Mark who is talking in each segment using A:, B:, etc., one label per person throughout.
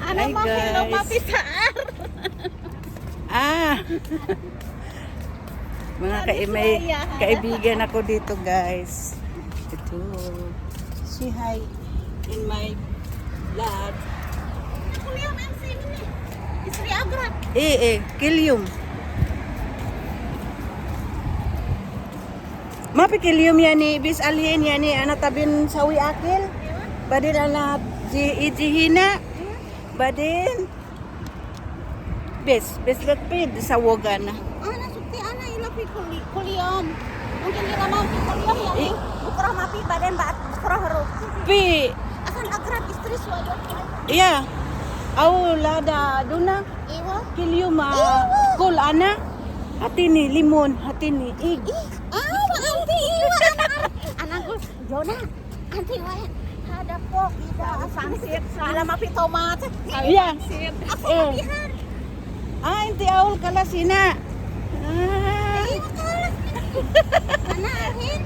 A: Ano
B: Hi,
A: kilo
B: guys.
A: mapisaar?
B: Ah! Mga ka may kaibigan ako dito, guys. Ito. Say hi in my vlog.
A: Kuliam MC ini. Istri Agrat.
B: Eh, eh, kilyum. Mapi kilyum yan ni bis alien yan ni anak tabin sawi akil. Badin anak ji ijihina. Badin. Bes, bes lepid sa wogan na.
A: Ana sukti ana ilapi kuli kuliam. Mungkin di ramah pi kuliam ya ni. Bukrah mapi badan baat bukrah hero.
B: Pi,
A: Akan Agrat istri suado.
B: iya. Au lada duna
A: Iwa.
B: ah, kul ana. Hati ni limon, hati ni ig.
A: Ah, anti iwa anak. Anak ko, Jona. Anti wa. Ada pok ida sangsit. Bila mapi tomat.
B: Iya.
A: Aku
B: Eh. Ah, inti aul kala sina. Ah.
A: Iwa kalah. Anahin.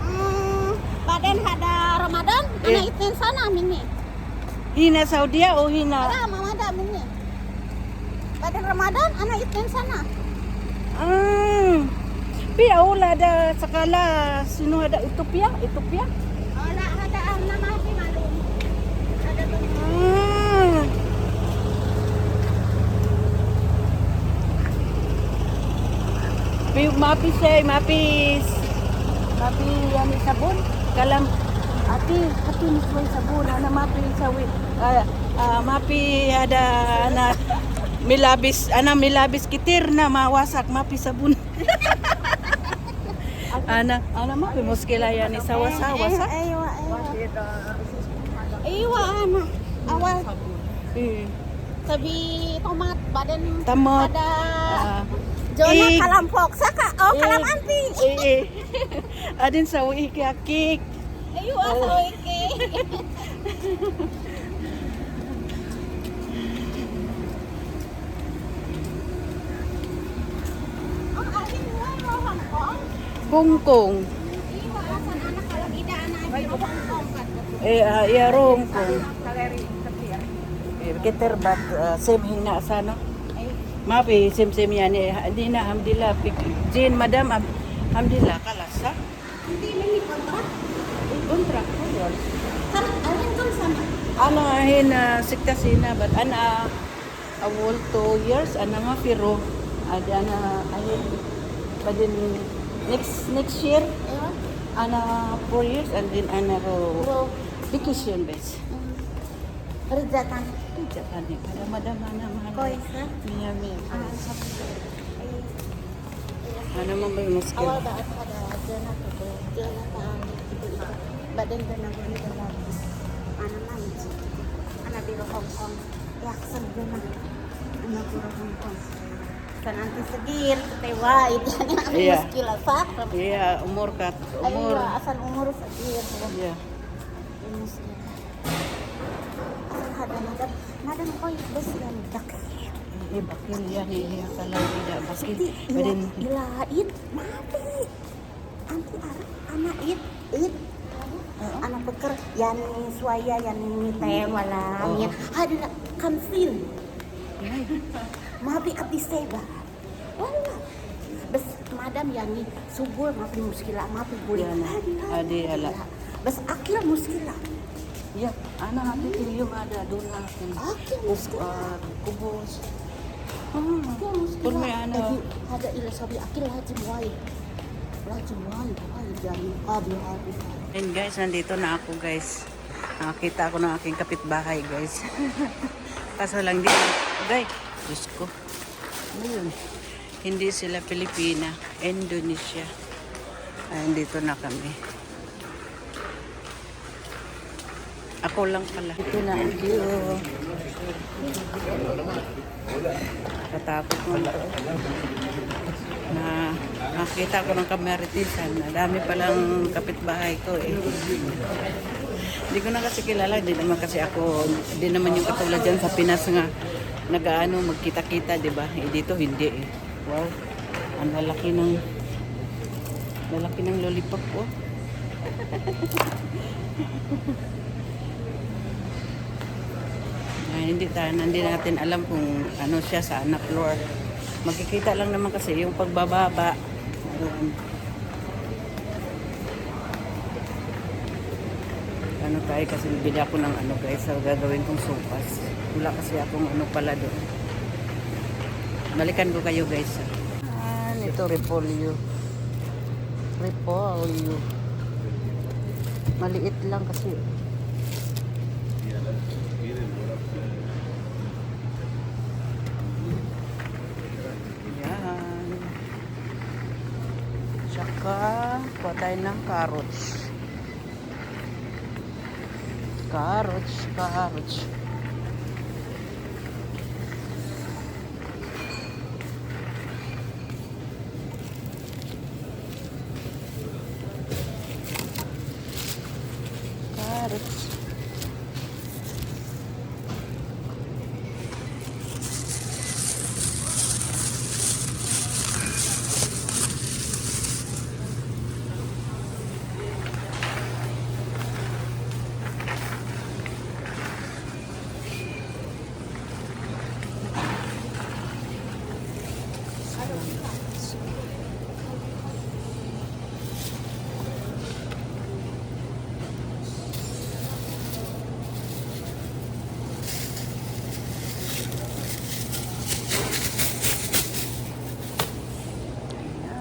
A: Hmm, badan ada Ramadan,
B: Eh.
A: anak itin sana mini.
B: Hina Saudia o hina?
A: Ada mama ada mini. Badan Ramadan, anak itin sana.
B: Ah. Pi aul ada sakala sino ada Ethiopia? Ethiopia? Pi mapi siya, mapis. Mapi yan sabon. Kalam ati ati ni suway sabon ana mapi sawi. Ah, ah, mapi ada ana milabis ana milabis kitir na mawasak mapi sabon. ana ana mapi muskila yan ni sawa-sawa sa.
A: Ayo, ayo. Iwa anak. Awal
B: Eh,
A: sabi tomat badan
B: Tamot.
A: ada
B: ah,
A: Jona
B: Eh.
A: kalampok saka oh kalam
B: Eh.
A: anti.
B: eh, eh. Adin sa uwi kaya cake.
A: Ayo aso iki. Oh, asin mo mo Hongkong.
B: Kungkong.
A: Iwa asan anak kalau ida anak ay Hongkong kan.
B: Eh, uh, yarong kong. Eh, Kiter bat uh, same hina sana. Mapi same yan eh. Hindi na hamdila. Jin madam ham- hamdila kalasa.
A: Hindi may kontrak.
B: Kontrak ko yun.
A: Kan alin kan sana.
B: Ano hina sikta sina bat ana awol two years ana nga pero ada ana ahin badin next next year ana four years and then ana ro vacation base.
A: Rizatan.
B: Ada iya, ah, mana mana
A: 많아
B: 많아
A: 있어?
B: Mana 하나만 볼 muskil
A: awal banget pada zona itu zona tahun itu badan zona gini zona anak anak biru Hongkong ya, laksan zona anak biru Hongkong kan anti segir tewa itu yang
B: iya.
A: muskil apa
B: iya umur kat umur.
A: Asal umur segir ya,
B: iya.
A: Muskil Asal ada nadam. Nadam koy bes yang dakir.
B: Eh, bakil yan eh. Kalau tidak bakil.
A: Hindi,
B: Badin.
A: ila, id, mati. Anti arah, anak id, id. Anak peker, yan suaya, yan tem, wala,
B: Oh.
A: yan. Ada kansil. Mabi abdi seba. Wala. Bes madam yang ni subur mapi muskila, mapi boleh.
B: Yan. Adi, ala.
A: Bes akil
B: Iya, anak hati kilium ada doon natin.
A: Akil
B: Kub,
A: muskila.
B: ah.
A: Akil muskila.
B: Kung may ano.
A: Lagi, ada ila sabi akil lajim wai. Lajim wai, wai, yan. Abi, abi.
B: And guys, nandito na ako guys. Nakakita ako ng aking kapitbahay guys. Kaso lang di. Guys, Diyos ko. Ano yun? Hindi sila Pilipina. Indonesia. Ay, dito na kami. Ako lang pala. Ito na ang view. Katakot mo na nakita ko ng kamaritisan. Dami palang kapitbahay ko eh. Hindi ko na kasi kilala, hindi naman kasi ako, hindi naman yung katulad dyan sa Pinas nga nag-ano, magkita-kita, di ba? Eh, dito hindi eh. Wow, ang lalaki ng lalaki ng lollipop ko. Ay, hindi tayo, hindi natin alam kung ano siya sa anak floor. Magkikita lang naman kasi yung pagbababa. Ayun. ano tayo kasi bili ako ng ano guys sa gagawin kong sopas wala kasi akong ano pala doon balikan ko kayo guys ah ito repolyo repolyo maliit lang kasi yan tsaka kuha tayo ng carrots Carrots, carrots.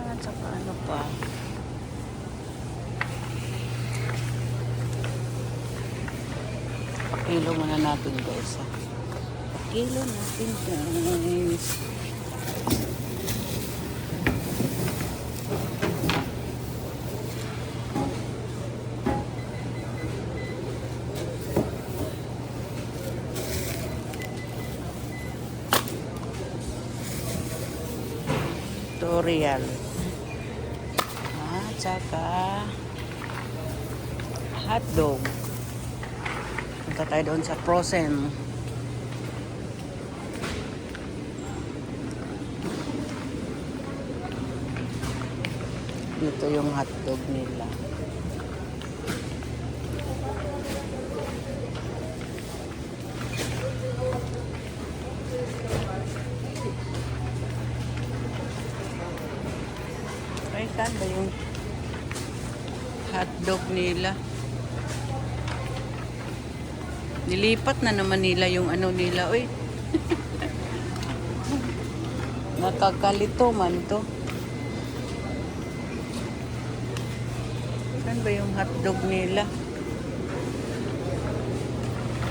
B: Ayan, tsaka ano pa. Pakilo muna natin guys. Ha? Pakilo natin guys. Tutorial. At saka hotdog. Punta tayo doon sa frozen. Dito yung hotdog nila. Ay, saan ba yung hotdog nila? Nilipat na naman nila yung ano nila. Uy. Nakakalito man to. Saan ba yung hotdog nila?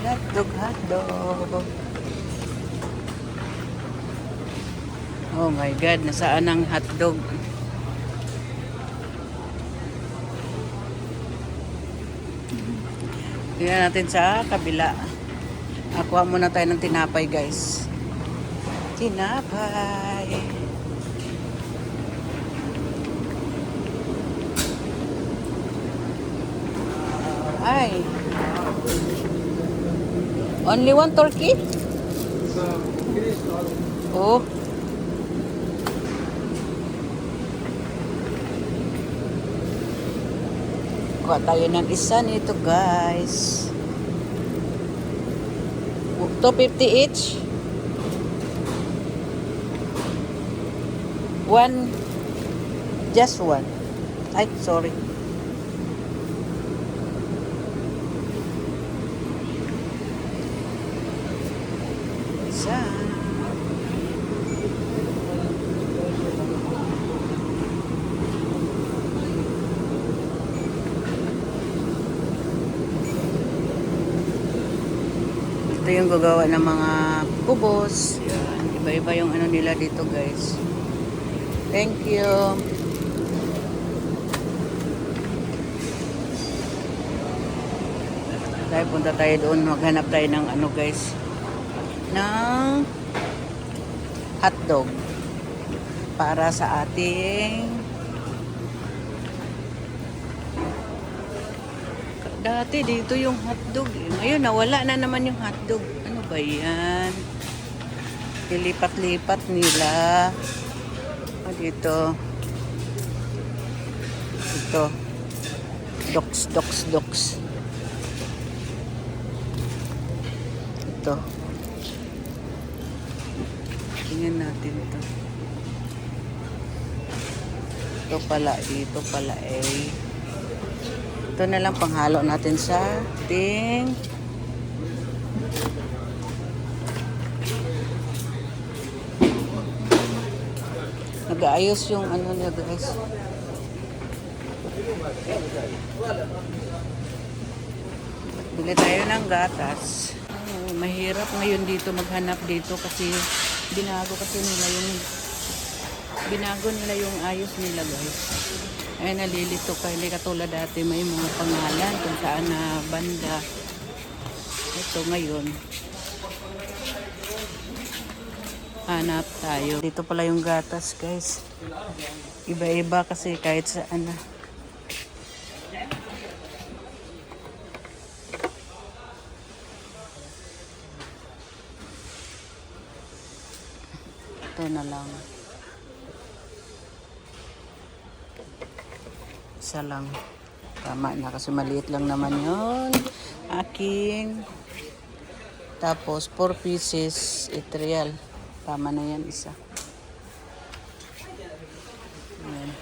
B: Hotdog, hotdog. Oh my God, nasaan ang hotdog? Tingnan natin sa kabila. Akuha muna tayo ng tinapay, guys. Tinapay. Ay. Only one turkey? Oh. Kuha tayo ng isa nito, guys. 250 each. One. Just one. Ay, sorry. Isa. Ito yung gagawa ng mga kubos. Iba-iba yung ano nila dito guys. Thank you. Tayo punta tayo doon. Maghanap tayo ng ano guys. Ng hotdog. Para sa ating Dati dito yung hotdog. eh. Ngayon nawala na naman yung hotdog. Ano ba yan? Lilipat-lipat nila. Ah, dito. Ito. Doks, doks, doks. Ito. Tingnan natin ito. Ito pala, dito pala eh. Ito na lang panghalo natin sa ting Nag-aayos yung ano niya guys. Bili tayo ng gatas. Mahirap ngayon dito maghanap dito kasi binago kasi nila yung binago nila yung ayos nila guys. Ay nalilito ka, hindi katulad dati may mga pangalan kung saan na banda. Ito ngayon. Hanap tayo. Dito pala yung gatas guys. Iba-iba kasi kahit saan na. Ito na lang. Isa lang. Tama na kasi maliit lang naman yon Akin. Tapos 4 pieces, 8 real. Tama na yan isa. Ayan.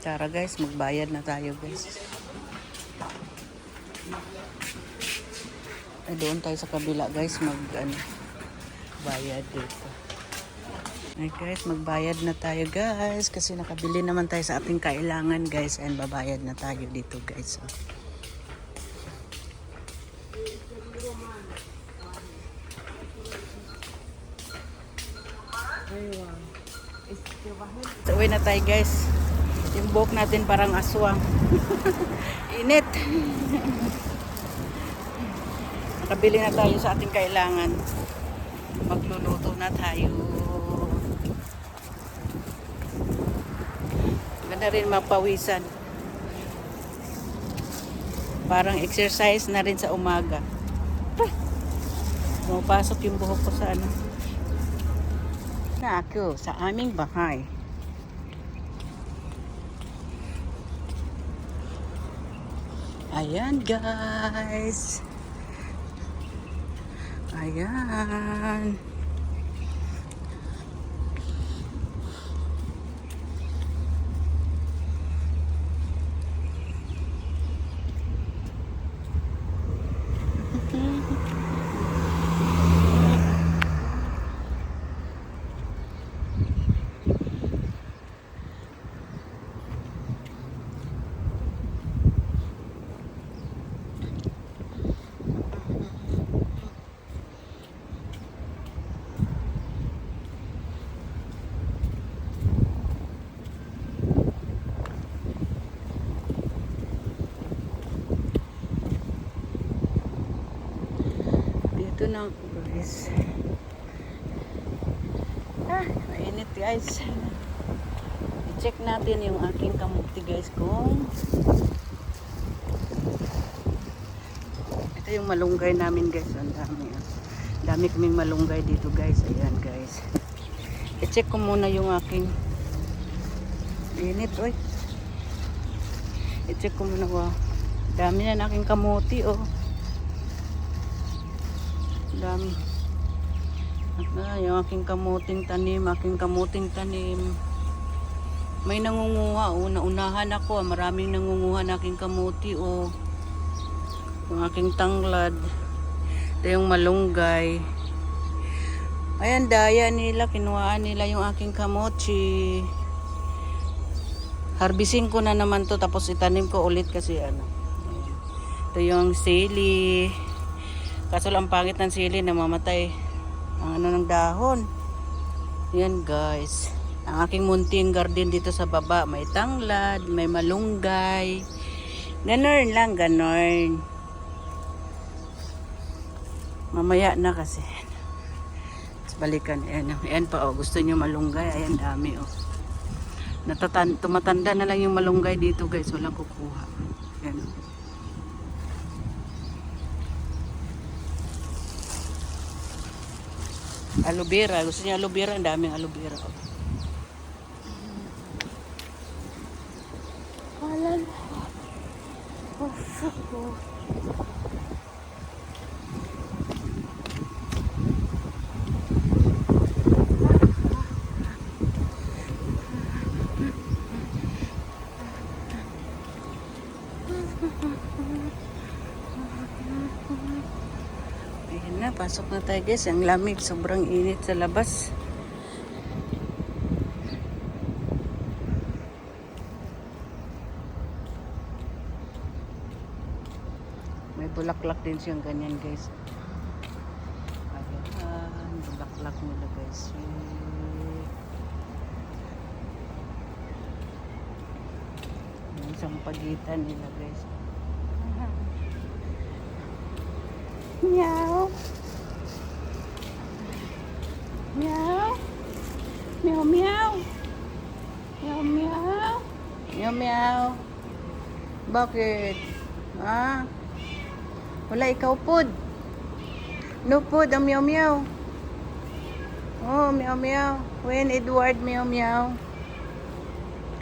B: Tara guys, magbayad na tayo guys. Ay, doon tayo sa kabila guys, mag ano, bayad dito. Ay guys, magbayad na tayo guys kasi nakabili naman tayo sa ating kailangan guys and babayad na tayo dito guys. Oh. So, uwi na tayo guys. Yung buhok natin parang aswang. Init. Nakabili na tayo sa ating kailangan. Magluluto na tayo. Ganda rin mapawisan. Parang exercise na rin sa umaga. Pumapasok yung buhok ko sa ano. Na ako sa aming bahay. Ayan guys. Ayan. Dito na ako guys. Ah, mainit guys. I-check natin yung aking kamuti guys kung ito yung malunggay namin guys. Ang dami. ah. dami kaming malunggay dito guys. Ayan guys. I-check ko muna yung aking init. Oy. I-check ko muna. Wow. Dami na aking kamuti oh dami. Ah, yung aking kamuting tanim aking kamuting tanim. May nangunguha oh, naunahan ako ah. maraming nangunguha na aking kamuti oh. yung aking tanglad. Ito yung malunggay. Ayan daya nila. Kinuhaan nila yung aking kamochi harbisin ko na naman to tapos itanim ko ulit kasi ano. Ito yung sili Kaso lang pangit ng sili, namamatay ang ano ng dahon. Yan guys. Ang aking munting garden dito sa baba, may tanglad, may malunggay. Ganon lang, ganon. Mamaya na kasi. Balikan. Ayan, ayan pa oh. Gusto nyo malunggay. Ayan dami oh. Natatan tumatanda na lang yung malunggay dito guys. Walang kukuha. Yan. Aloe vera. Gusto niya aloe vera. Ang daming aloe vera.
A: Wala na. Oh, fuck ko.
B: Ayan na. Pasok na tayo guys. Ang lamig. Sobrang init sa labas. May bulaklak din siyang ganyan guys. Ayan, bulaklak nila guys. Yung isang pagitan nila guys.
A: Meow. Meow. Meow, meow. Meow, meow.
B: Meow meow. Bakit? Ha? Wala ikaw pod. No pod ang meow meow. Oh, meow meow. When Edward meow meow.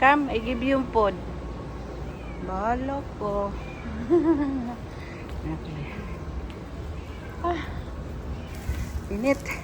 B: Come, I give you pod. Bahala ko. okay. Ah. Init.